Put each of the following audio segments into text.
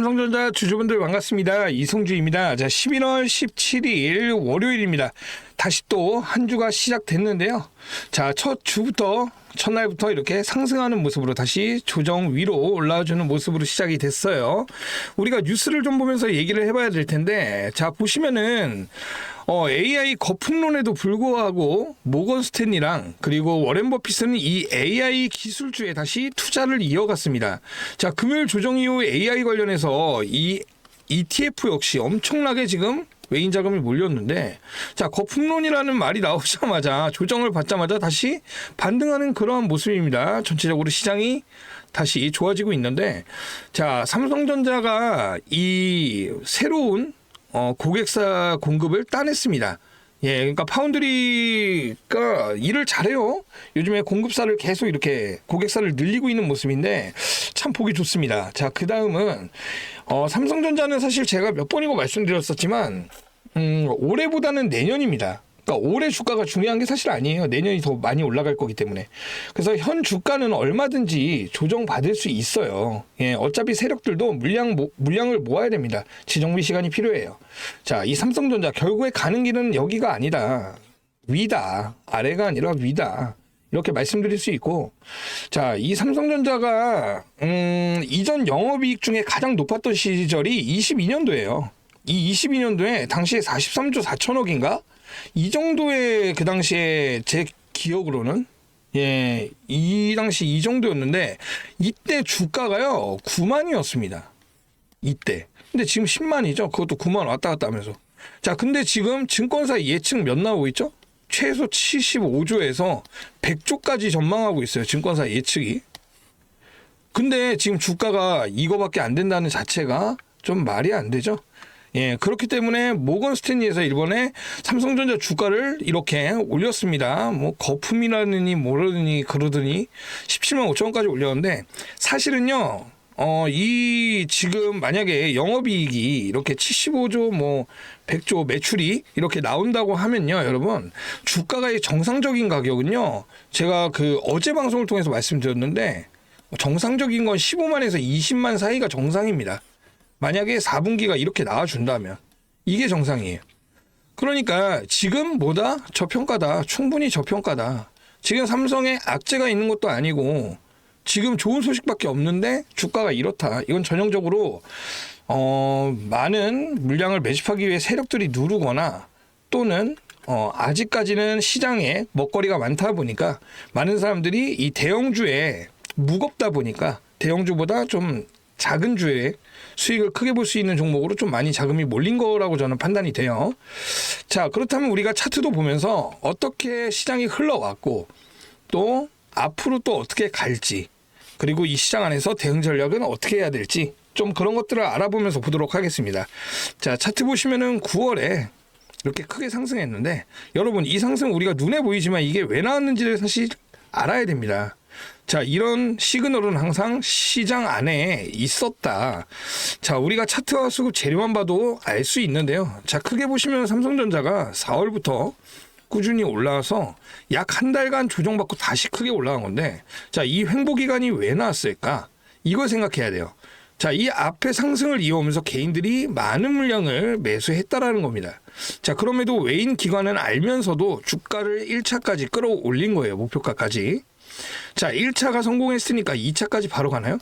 삼성전자 주주분들 반갑습니다. 이성주입니다. 자, 11월 17일 월요일입니다. 다시 또 한 주가 시작됐는데요. 자, 첫 주부터 첫날부터 이렇게 상승하는 모습으로 다시 조정 위로 올라와주는 모습으로 시작이 됐어요. 우리가 뉴스를 좀 보면서 얘기를 해봐야 될 텐데, 자, 보시면은, 어, AI 거품론에도 불구하고 모건 스탠리랑 그리고 워렌 버핏은 이 AI 기술주에 다시 투자를 이어갔습니다. 자, 금요일 조정 이후 AI 관련해서 이 ETF 역시 엄청나게 지금 외인 자금이 몰렸는데 자 거품론이라는 말이 나오자마자 조정을 받자마자 다시 반등하는 그러한 모습입니다. 전체적으로 시장이 다시 좋아지고 있는데 자 삼성전자가 이 새로운 어, 고객사 공급을 따냈습니다. 예, 그러니까 파운드리가 일을 잘해요. 요즘에 공급사를 계속 이렇게 고객사를 늘리고 있는 모습인데 참 보기 좋습니다. 자, 그 다음은 어, 삼성전자는 사실 제가 몇 번이고 말씀드렸었지만 음, 올해보다는 내년입니다. 그러니까 올해 주가가 중요한 게 사실 아니에요. 내년이 더 많이 올라갈 거기 때문에. 그래서 현 주가는 얼마든지 조정 받을 수 있어요. 예, 어차피 세력들도 물량 모, 물량을 모아야 됩니다. 지정비 시간이 필요해요. 자, 이 삼성전자 결국에 가는 길은 여기가 아니다. 위다. 아래가 아니라 위다. 이렇게 말씀드릴 수 있고, 자, 이 삼성전자가, 음, 이전 영업이익 중에 가장 높았던 시절이 22년도예요. 이 22년도에 당시에 43조 4천억인가? 이 정도의 그 당시에 제 기억으로는 예, 이 당시 이 정도였는데 이때 주가가요 9만이었습니다. 이때. 근데 지금 10만이죠. 그것도 9만 왔다 갔다 하면서. 자, 근데 지금 증권사 예측 몇 나오고 있죠? 최소 75조에서 100조까지 전망하고 있어요. 증권사 예측이. 근데 지금 주가가 이거밖에 안 된다는 자체가 좀 말이 안 되죠. 예, 그렇기 때문에 모건 스탠리에서 일본의 삼성전자 주가를 이렇게 올렸습니다. 뭐 거품이라느니 뭐라느니 그러더니 17만 5천 원까지 올렸는데 사실은요. 어, 이 지금 만약에 영업이익이 이렇게 75조 뭐 100조 매출이 이렇게 나온다고 하면요, 여러분. 주가가의 정상적인 가격은요. 제가 그 어제 방송을 통해서 말씀드렸는데 정상적인 건 15만에서 20만 사이가 정상입니다. 만약에 4분기가 이렇게 나와준다면 이게 정상이에요. 그러니까 지금 뭐다? 저평가다. 충분히 저평가다. 지금 삼성에 악재가 있는 것도 아니고 지금 좋은 소식밖에 없는데 주가가 이렇다. 이건 전형적으로 어, 많은 물량을 매집하기 위해 세력들이 누르거나 또는 어, 아직까지는 시장에 먹거리가 많다 보니까 많은 사람들이 이 대형주에 무겁다 보니까 대형주보다 좀 작은 주에 수익을 크게 볼 수 있는 종목으로 좀 많이 자금이 몰린 거라고 저는 판단이 돼요. 자, 그렇다면 우리가 차트도 보면서 어떻게 시장이 흘러왔고 또 앞으로 또 어떻게 갈지 그리고 이 시장 안에서 대응 전략은 어떻게 해야 될지 좀 그런 것들을 알아보면서 보도록 하겠습니다. 자, 차트 보시면은 9월에 이렇게 크게 상승했는데 여러분 이 상승 우리가 눈에 보이지만 이게 왜 나왔는지를 사실 알아야 됩니다. 자, 이런 시그널은 항상 시장 안에 있었다. 자, 우리가 차트와 수급 재료만 봐도 알 수 있는데요. 자, 크게 보시면 삼성전자가 4월부터 꾸준히 올라와서 약 한 달간 조정받고 다시 크게 올라간 건데, 자, 이 횡보 기간이 왜 나왔을까? 이걸 생각해야 돼요. 자, 이 앞에 상승을 이어오면서 개인들이 많은 물량을 매수했다라는 겁니다. 자, 그럼에도 외인 기관은 알면서도 주가를 1차까지 끌어올린 거예요. 목표가까지. 자, 1차가 성공했으니까 2차까지 바로 가나요?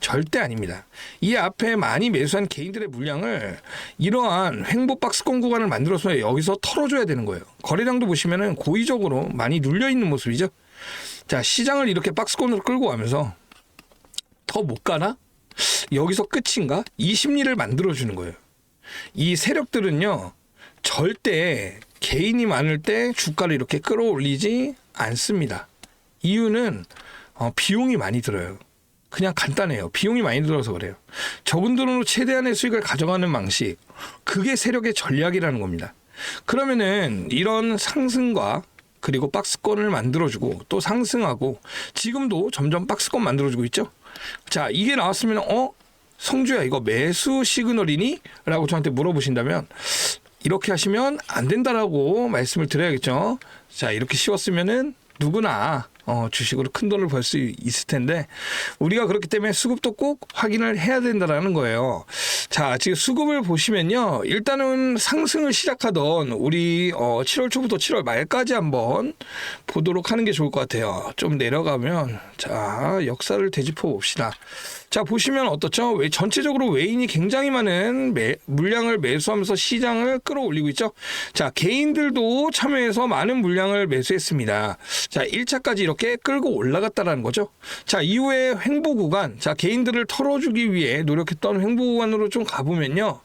절대 아닙니다. 이 앞에 많이 매수한 개인들의 물량을 이러한 횡보 박스권 구간을 만들어서 여기서 털어줘야 되는 거예요. 거래량도 보시면은 고의적으로 많이 눌려 있는 모습이죠. 자, 시장을 이렇게 박스권으로 끌고 가면서 더 못 가나? 여기서 끝인가? 이 심리를 만들어주는 거예요. 이 세력들은요, 절대 개인이 많을 때 주가를 이렇게 끌어올리지 않습니다. 이유는 어, 비용이 많이 들어요. 그냥 간단해요. 비용이 많이 들어서 그래요. 적은 돈으로 최대한의 수익을 가져가는 방식. 그게 세력의 전략이라는 겁니다. 그러면은 이런 상승과 그리고 박스권을 만들어주고 또 상승하고 지금도 점점 박스권 만들어주고 있죠. 자, 이게 나왔으면 어 성주야 이거 매수 시그널이니? 라고 저한테 물어보신다면 이렇게 하시면 안 된다라고 말씀을 드려야겠죠. 자, 이렇게 씌웠으면은 누구나 어, 주식으로 큰 돈을 벌 수 있을 텐데 우리가 그렇기 때문에 수급도 꼭 확인을 해야 된다라는 거예요. 자, 지금 수급을 보시면요. 일단은 상승을 시작하던 우리 어, 7월 초부터 7월 말까지 한번 보도록 하는 게 좋을 것 같아요. 좀 내려가면 자, 역사를 되짚어 봅시다. 자, 보시면 어떻죠? 왜 전체적으로 외인이 굉장히 많은 매, 물량을 매수하면서 시장을 끌어올리고 있죠. 자, 개인들도 참여해서 많은 물량을 매수했습니다. 자, 1차까지 이렇게 끌고 올라갔다라는 거죠. 자, 이후에 횡보 구간, 자, 개인들을 털어주기 위해 노력했던 횡보 구간으로 좀 가보면요.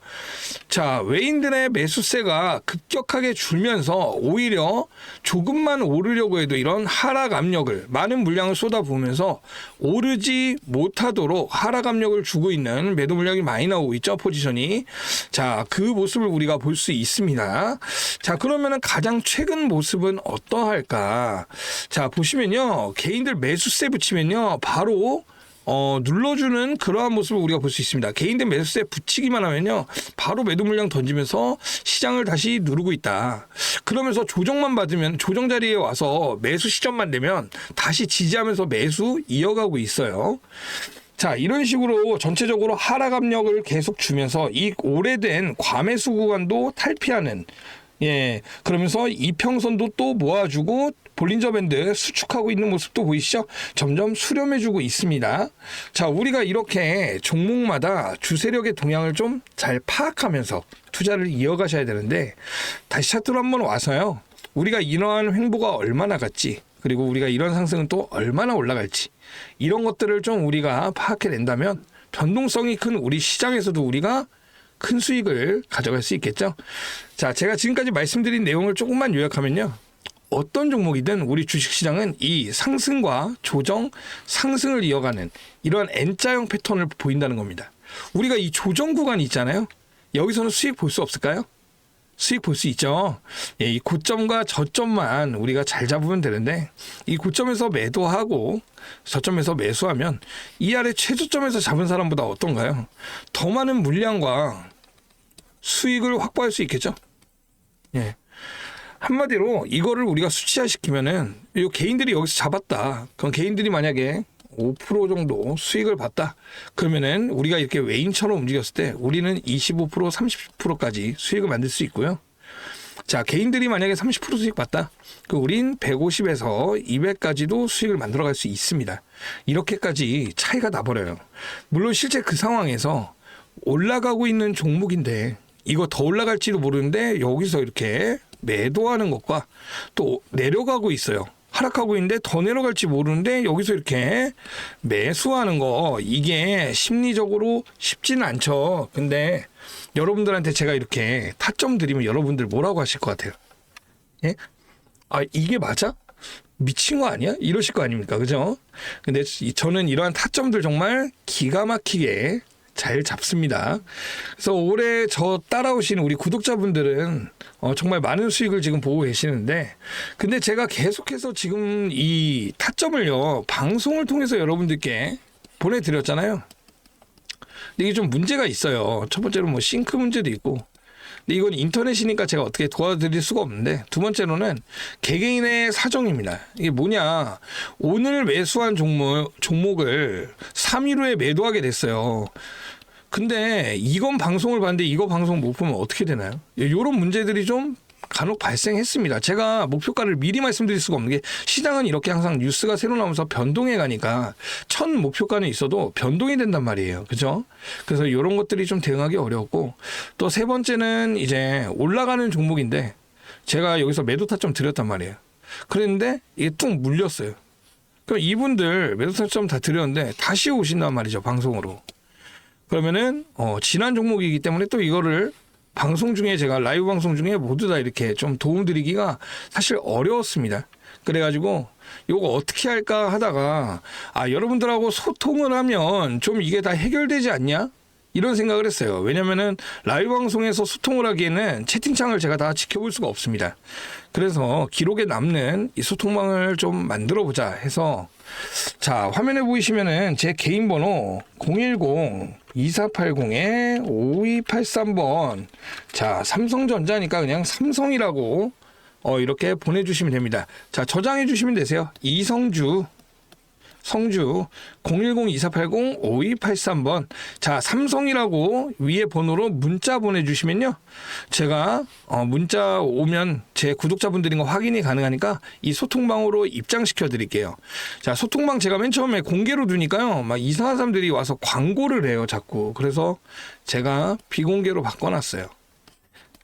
자, 외인들의 매수세가 급격하게 줄면서 오히려 조금만 오르려고 해도 이런 하락 압력을 많은 물량을 쏟아부으면서 오르지 못하도록 하락 압력을 주고 있는 매도 물량이 많이 나오고 있죠 포지션이. 자 그 모습을 우리가 볼 수 있습니다. 자 그러면은 가장 최근 모습은 어떠할까? 자 보시면요. 개인들 매수세 붙이면요. 바로 어, 눌러주는 그러한 모습을 우리가 볼 수 있습니다. 개인들 매수세 붙이기만 하면요. 바로 매도 물량 던지면서 시장을 다시 누르고 있다. 그러면서 조정만 받으면 조정 자리에 와서 매수 시점만 되면 다시 지지하면서 매수 이어가고 있어요. 자, 이런 식으로 전체적으로 하락 압력을 계속 주면서 이 오래된 과매수 구간도 탈피하는 예, 그러면서 이평선도 또 모아주고 볼린저 밴드 수축하고 있는 모습도 보이시죠? 점점 수렴해주고 있습니다. 자, 우리가 이렇게 종목마다 주세력의 동향을 좀 잘 파악하면서 투자를 이어가셔야 되는데 다시 차트로 한번 와서요. 우리가 이러한 횡보가 얼마나 갔지, 그리고 우리가 이런 상승은 또 얼마나 올라갈지 이런 것들을 좀 우리가 파악해낸다면 변동성이 큰 우리 시장에서도 우리가 큰 수익을 가져갈 수 있겠죠. 자, 제가 지금까지 말씀드린 내용을 조금만 요약하면요. 어떤 종목이든 우리 주식시장은 이 상승과 조정, 상승을 이어가는 이러한 N자형 패턴을 보인다는 겁니다. 우리가 이 조정 구간이 있잖아요. 여기서는 수익 볼 수 없을까요? 수익 볼 수 있죠. 예, 이 고점과 저점만 우리가 잘 잡으면 되는데 이 고점에서 매도하고 저점에서 매수하면 이 아래 최저점에서 잡은 사람보다 어떤가요? 더 많은 물량과 수익을 확보할 수 있겠죠. 예. 한마디로 이거를 우리가 수치화시키면은 이 개인들이 여기서 잡았다. 그럼 개인들이 만약에 5% 정도 수익을 봤다. 그러면은 우리가 이렇게 외인처럼 움직였을 때 우리는 25% 30%까지 수익을 만들 수 있고요. 자, 개인들이 만약에 30% 수익 봤다. 그 우린 150에서 200까지도 수익을 만들어 갈 수 있습니다. 이렇게까지 차이가 나버려요. 물론 실제 그 상황에서 올라가고 있는 종목인데 이거 더 올라갈지도 모르는데 여기서 이렇게 매도하는 것과 또 내려가고 있어요. 하락하고 있는데 더 내려갈지 모르는데 여기서 이렇게 매수하는 거 이게 심리적으로 쉽지는 않죠. 근데 여러분들한테 제가 이렇게 타점 드리면 여러분들 뭐라고 하실 것 같아요? 예? 아 이게 맞아? 미친 거 아니야? 이러실 거 아닙니까? 그죠? 근데 이- 저는 이러한 타점들 정말 기가 막히게 잘 잡습니다. 그래서 올해 저 따라오신 우리 구독자분들은 어, 정말 많은 수익을 지금 보고 계시는데, 근데 제가 계속해서 지금 이 타점을요, 방송을 통해서 여러분들께 보내드렸잖아요. 이게 좀 문제가 있어요. 첫 번째로 뭐 싱크 문제도 있고, 근데 이건 인터넷이니까 제가 어떻게 도와드릴 수가 없는데 두 번째로는 개개인의 사정입니다. 이게 뭐냐 오늘 매수한 종목 종목을 3일 후에 매도하게 됐어요. 근데 이건 방송을 봤는데 이거 방송 못 보면 어떻게 되나요? 이런 문제들이 좀 간혹 발생했습니다. 제가 목표가를 미리 말씀드릴 수가 없는 게 시장은 이렇게 항상 뉴스가 새로 나오면서 변동해 가니까 첫 목표가는 있어도 변동이 된단 말이에요. 그죠? 그래서 이런 것들이 좀 대응하기 어려웠고 또 세 번째는 이제 올라가는 종목인데 제가 여기서 매도 타점 드렸단 말이에요. 그랬는데 이게 뚝 물렸어요. 그럼 이분들 매도 타점 다 드렸는데 다시 오신단 말이죠. 방송으로. 그러면은 어, 지난 종목이기 때문에 또 이거를 방송 중에 제가 라이브 방송 중에 모두 다 이렇게 좀 도움 드리기가 사실 어려웠습니다. 그래가지고 요거 어떻게 할까 하다가 아 여러분들하고 소통을 하면 좀 이게 다 해결되지 않냐? 이런 생각을 했어요. 왜냐면은 라이브 방송에서 소통을 하기에는 채팅창을 제가 다 지켜볼 수가 없습니다. 그래서 기록에 남는 이 소통망을 좀 만들어 보자 해서 자, 화면에 보이시면은 제 개인 번호 010-2480-5283번. 자, 삼성전자니까 그냥 삼성이라고 어, 이렇게 보내주시면 됩니다. 자, 저장해 주시면 되세요. 이성주. 성주 010-2480-5283번. 자 삼성이라고 위에 번호로 문자 보내주시면요. 제가 어, 문자 오면 제 구독자분들인 거 확인이 가능하니까 이 소통방으로 입장시켜 드릴게요. 자 소통방 제가 맨 처음에 공개로 두니까요. 막 이상한 사람들이 와서 광고를 해요 자꾸. 그래서 제가 비공개로 바꿔놨어요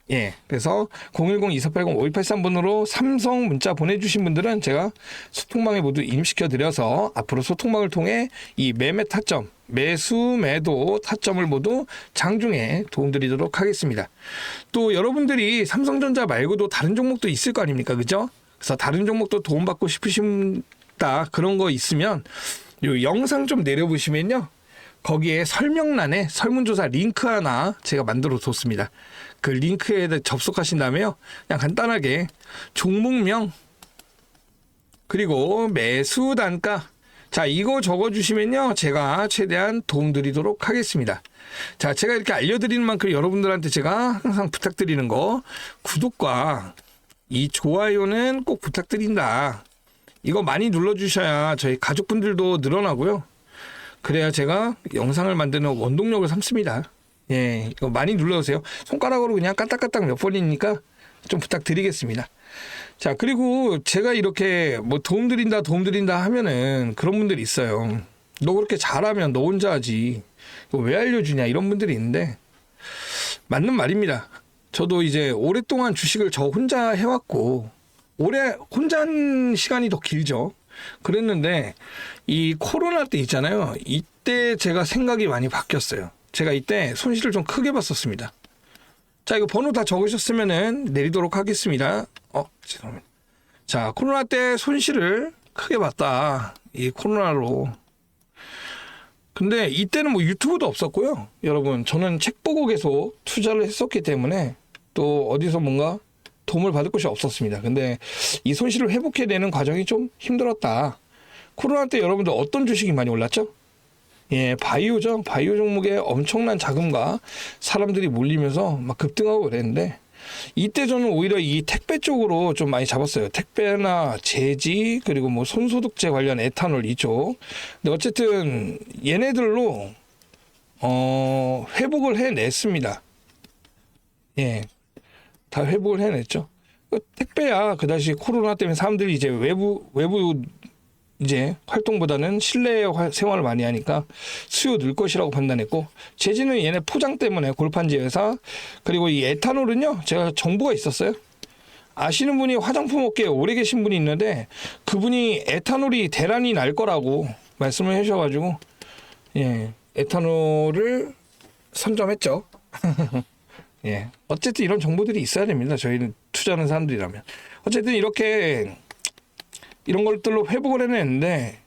예. 그래서 010-2480-5283번으로 삼성 문자 보내주신 분들은 제가 소통방에 모두 임시켜 드려서 앞으로 소통방을 통해 이 매매 타점, 매수, 매도 타점을 모두 장중에 도움드리도록 하겠습니다. 또 여러분들이 삼성전자 말고도 다른 종목도 있을 거 아닙니까? 그죠? 그래서 다른 종목도 도움받고 싶으신다 그런 거 있으면 요 영상 좀 내려보시면요. 거기에 설명란에 설문조사 링크 하나 제가 만들어 뒀습니다. 그 링크에 접속하신 다음에요. 그냥 간단하게 종목명 그리고 매수 단가 자 이거 적어주시면요 제가 최대한 도움드리도록 하겠습니다. 자 제가 이렇게 알려드리는 만큼 여러분들한테 제가 항상 부탁드리는 거 구독과 이 좋아요는 꼭 부탁드린다. 이거 많이 눌러주셔야 저희 가족분들도 늘어나고요. 그래야 제가 영상을 만드는 원동력을 삼습니다. 예, 이거 많이 눌러주세요. 손가락으로 그냥 까딱까딱 몇 번이니까 좀 부탁드리겠습니다. 자, 그리고 제가 이렇게 뭐 도움 드린다, 도움 드린다 하면은 그런 분들이 있어요. 너 그렇게 잘하면 너 혼자 하지. 왜 알려주냐 이런 분들이 있는데 맞는 말입니다. 저도 이제 오랫동안 주식을 저 혼자 해왔고 오래 혼자 한 시간이 더 길죠. 그랬는데 이 코로나 때 있잖아요. 이때 제가 생각이 많이 바뀌었어요. 제가 이때 손실을 좀 크게 봤었습니다. 자, 이거 번호 다 적으셨으면은 내리도록 하겠습니다. 어, 죄송합니다. 자, 코로나 때 손실을 크게 봤다. 이 코로나로. 근데 이때는 뭐 유튜브도 없었고요. 여러분, 저는 책 보고 계속 투자를 했었기 때문에 또 어디서 뭔가 도움을 받을 것이 없었습니다. 근데 이 손실을 회복해내는 과정이 좀 힘들었다. 코로나 때 여러분들 어떤 주식이 많이 올랐죠? 예, 바이오죠. 바이오 종목에 엄청난 자금과 사람들이 몰리면서 막 급등하고 그랬는데 이때 저는 오히려 이 택배 쪽으로 좀 많이 잡았어요. 택배나 제지 그리고 뭐 손소독제 관련 에탄올 이쪽. 근데 어쨌든 얘네들로 어 회복을 해냈습니다. 예, 다 회복을 해냈죠. 그 택배야 그 당시 코로나 때문에 사람들이 이제 외부 외부 이제 활동보다는 실내 활- 생활을 많이 하니까 수요 늘 것이라고 판단했고 제지는 얘네 포장 때문에 골판지 회사 그리고 이 에탄올은요 제가 정보가 있었어요. 아시는 분이 화장품 업계에 오래 계신 분이 있는데 그분이 에탄올이 대란이 날 거라고 말씀을 해주셔가지고 예 에탄올을 선점했죠. 예 어쨌든 이런 정보들이 있어야 됩니다. 저희는 투자하는 사람들이라면 어쨌든 이렇게 이런 것들로 회복을 해냈는데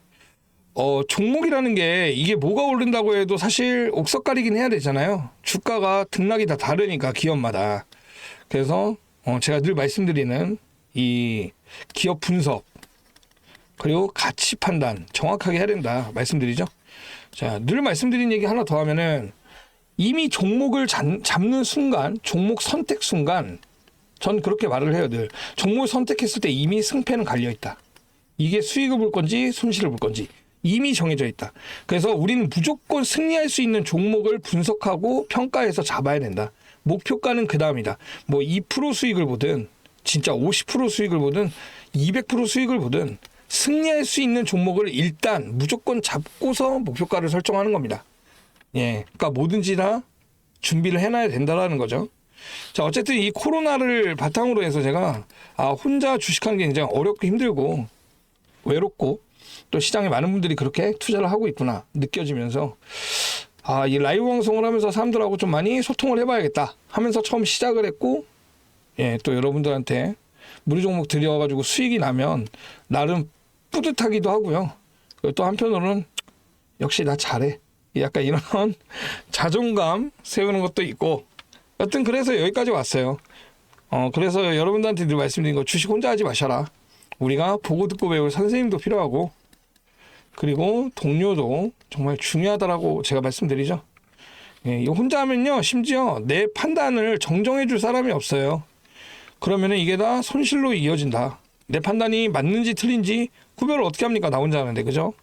어 종목이라는 게 이게 뭐가 오른다고 해도 사실 옥석가리긴 해야 되잖아요. 주가가 등락이 다 다르니까 기업마다. 그래서 어 제가 늘 말씀드리는 이 기업 분석 그리고 가치 판단 정확하게 해야 된다 말씀드리죠. 자, 늘 말씀드린 얘기 하나 더 하면은 이미 종목을 잡, 잡는 순간, 종목 선택 순간 전 그렇게 말을 해요, 늘. 종목을 선택했을 때 이미 승패는 갈려 있다. 이게 수익을 볼 건지 손실을 볼 건지 이미 정해져 있다. 그래서 우리는 무조건 승리할 수 있는 종목을 분석하고 평가해서 잡아야 된다. 목표가는 그 다음이다. 뭐 2% 수익을 보든 진짜 50% 수익을 보든 200% 수익을 보든 승리할 수 있는 종목을 일단 무조건 잡고서 목표가를 설정하는 겁니다. 예, 그러니까 뭐든지 다 준비를 해놔야 된다라는 거죠. 자, 어쨌든 이 코로나를 바탕으로 해서 제가 아 혼자 주식하는 게 굉장히 어렵고 힘들고 외롭고 또 시장에 많은 분들이 그렇게 투자를 하고 있구나 느껴지면서 아, 이 라이브 방송을 하면서 사람들하고 좀 많이 소통을 해봐야겠다 하면서 처음 시작을 했고 예, 또 여러분들한테 무료 종목 들여가지고 수익이 나면 나름 뿌듯하기도 하고요. 또 한편으로는 역시 나 잘해. 약간 이런 자존감 세우는 것도 있고 여튼 그래서 여기까지 왔어요. 어, 그래서 여러분들한테 늘 말씀드린 거 주식 혼자 하지 마셔라. 우리가 보고 듣고 배울 선생님도 필요하고 그리고 동료도 정말 중요하다라고 제가 말씀드리죠. 예, 이거 혼자 하면요, 심지어 내 판단을 정정해 줄 사람이 없어요. 그러면은 이게 다 손실로 이어진다. 내 판단이 맞는지 틀린지 구별을 어떻게 합니까? 나 혼자 하는데 그죠?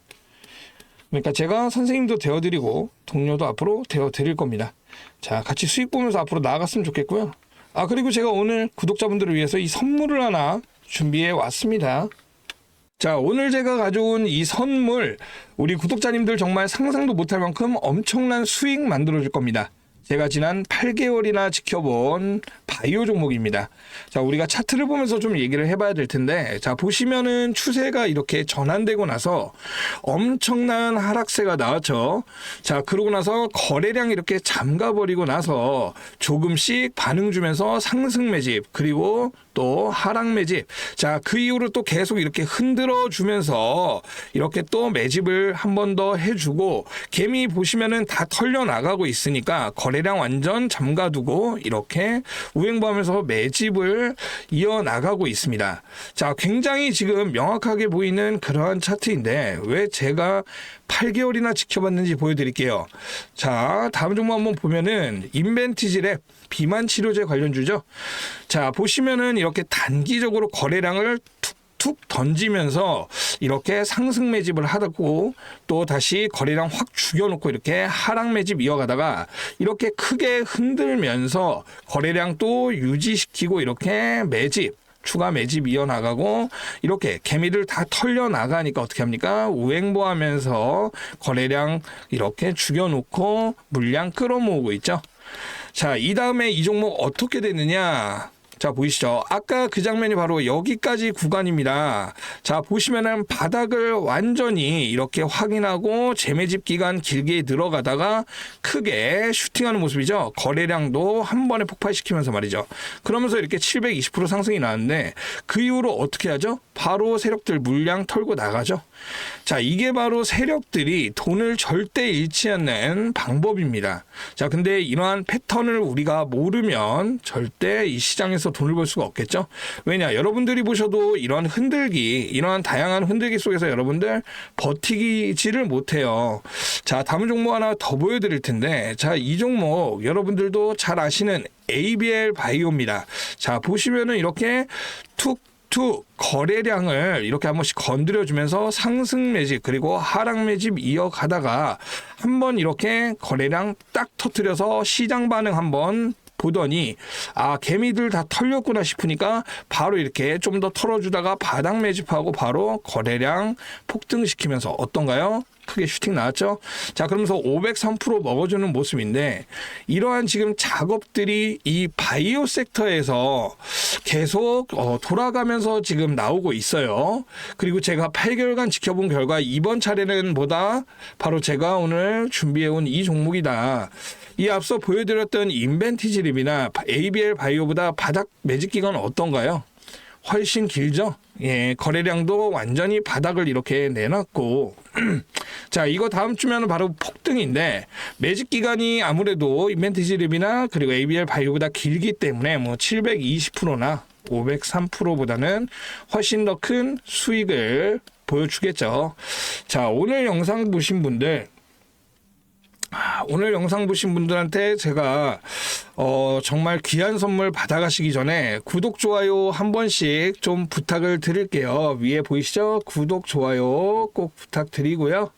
그러니까 제가 선생님도 되어드리고 동료도 앞으로 되어드릴 겁니다. 자, 같이 수익 보면서 앞으로 나아갔으면 좋겠고요. 아, 그리고 제가 오늘 구독자분들을 위해서 이 선물을 하나 준비해 왔습니다. 자, 오늘 제가 가져온 이 선물, 우리 구독자님들 정말 상상도 못할 만큼 엄청난 수익 만들어 줄 겁니다. 제가 지난 8개월이나 지켜본 바이오 종목입니다. 자, 우리가 차트를 보면서 좀 얘기를 해봐야 될 텐데, 자, 보시면은 추세가 이렇게 전환되고 나서 엄청난 하락세가 나왔죠. 자, 그러고 나서 거래량 이렇게 잠가버리고 나서 조금씩 반응 주면서 상승 매집, 그리고 또 하락 매집. 자, 그 이후로 또 계속 이렇게 흔들어 주면서 이렇게 또 매집을 한 번 더 해주고, 개미 보시면은 다 털려 나가고 있으니까 거래 량 완전 잠가두고 이렇게 우행보하면서 매집을 이어 나가고 있습니다. 자, 굉장히 지금 명확하게 보이는 그러한 차트인데 왜 제가 8개월이나 지켜봤는지 보여드릴게요. 자, 다음 종목 한번 보면은 인벤티지랩 비만 치료제 관련주죠. 자, 보시면은 이렇게 단기적으로 거래량을 툭 툭 던지면서 이렇게 상승 매집을 하고 또 다시 거래량 확 죽여놓고 이렇게 하락 매집 이어가다가 이렇게 크게 흔들면서 거래량 또 유지시키고 이렇게 매집 추가 매집 이어나가고 이렇게 개미들 다 털려 나가니까 어떻게 합니까? 우행보 하면서 거래량 이렇게 죽여놓고 물량 끌어모으고 있죠. 자, 이 다음에 이 종목 어떻게 되느냐? 자, 보이시죠? 아까 그 장면이 바로 여기까지 구간입니다. 자, 보시면은 바닥을 완전히 이렇게 확인하고 재매집 기간 길게 들어가다가 크게 슈팅하는 모습이죠. 거래량도 한 번에 폭발시키면서 말이죠. 그러면서 이렇게 720% 상승이 나왔는데 그 이후로 어떻게 하죠? 바로 세력들 물량 털고 나가죠. 자, 이게 바로 세력들이 돈을 절대 잃지 않는 방법입니다. 자, 근데 이러한 패턴을 우리가 모르면 절대 이 시장에서 돈을 벌 수가 없겠죠. 왜냐, 여러분들이 보셔도 이러한 흔들기, 이러한 다양한 흔들기 속에서 여러분들 버티지를 못해요. 자, 다음 종목 하나 더 보여드릴 텐데, 자, 이 종목 여러분들도 잘 아시는 ABL 바이오입니다. 자, 보시면은 이렇게 툭 투 거래량을 이렇게 한 번씩 건드려 주면서 상승 매집 그리고 하락 매집 이어가다가 한번 이렇게 거래량 딱 터트려서 시장 반응 한번 보더니 아 개미들 다 털렸구나 싶으니까 바로 이렇게 좀 더 털어주다가 바닥 매집하고 바로 거래량 폭등시키면서 어떤가요? 크게 슈팅 나왔죠. 자, 그러면서 503% 먹어주는 모습인데 이러한 지금 작업들이 이 바이오 섹터에서 계속 어, 돌아가면서 지금 나오고 있어요. 그리고 제가 8개월간 지켜본 결과 이번 차례는 보다 바로 제가 오늘 준비해온 이 종목이다. 이 앞서 보여드렸던 인벤티지립이나 ABL 바이오보다 바닥 매직 기간 어떤가요? 훨씬 길죠. 예, 거래량도 완전히 바닥을 이렇게 내놨고, 자, 이거 다음 주면은 바로 폭등인데, 매직 기간이 아무래도 인벤티지립이나 그리고 ABL 바이오보다 길기 때문에 뭐 720%나 503%보다는 훨씬 더 큰 수익을 보여주겠죠. 자, 오늘 영상 보신 분들, 아, 오늘 영상 보신 분들한테 제가 어, 정말 귀한 선물 받아가시기 전에 구독, 좋아요 한 번씩 좀 부탁을 드릴게요. 위에 보이시죠? 구독, 좋아요 꼭 부탁드리고요.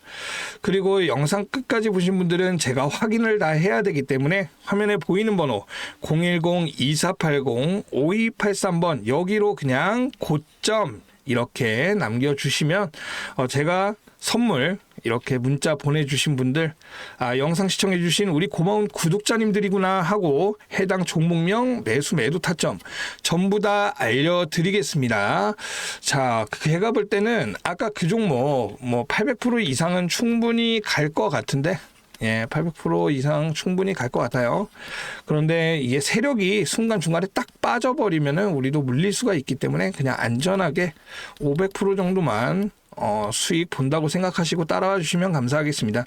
그리고 영상 끝까지 보신 분들은 제가 확인을 다 해야 되기 때문에 화면에 보이는 번호 010-2480-5283번 여기로 그냥 고점 이렇게 남겨주시면 어, 제가 선물 이렇게 문자 보내주신 분들 아, 영상 시청해주신 우리 고마운 구독자님들이구나 하고 해당 종목명 매수 매도 타점 전부 다 알려드리겠습니다. 자, 제가 볼 때는 아까 그 종목 뭐 800% 이상은 충분히 갈 것 같은데 예, 800% 이상 충분히 갈 것 같아요. 그런데 이게 세력이 순간중간에 딱 빠져버리면은 우리도 물릴 수가 있기 때문에 그냥 안전하게 500% 정도만 어, 수익 본다고 생각하시고 따라와 주시면 감사하겠습니다.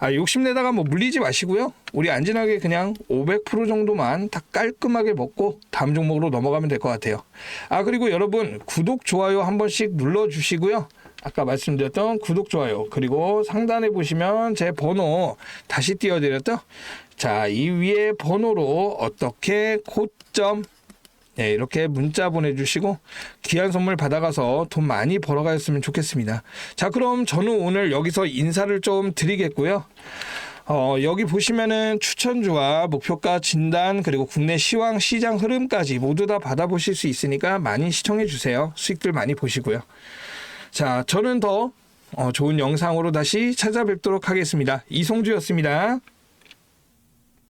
아, 욕심내다가 뭐 물리지 마시고요. 우리 안전하게 그냥 500% 정도만 다 깔끔하게 먹고 다음 종목으로 넘어가면 될 것 같아요. 아, 그리고 여러분 구독, 좋아요 한 번씩 눌러 주시고요. 아까 말씀드렸던 구독, 좋아요 그리고 상단에 보시면 제 번호 다시 띄워드렸죠. 자, 이 위에 번호로 어떻게 고점 네, 이렇게 문자 보내주시고 귀한 선물 받아가서 돈 많이 벌어가셨으면 좋겠습니다. 자, 그럼 저는 오늘 여기서 인사를 좀 드리겠고요. 어, 여기 보시면은 추천주와 목표가 진단 그리고 국내 시황 시장 흐름까지 모두 다 받아보실 수 있으니까 많이 시청해 주세요. 수익들 많이 보시고요. 자, 저는 더 어, 좋은 영상으로 다시 찾아뵙도록 하겠습니다. 이송주였습니다.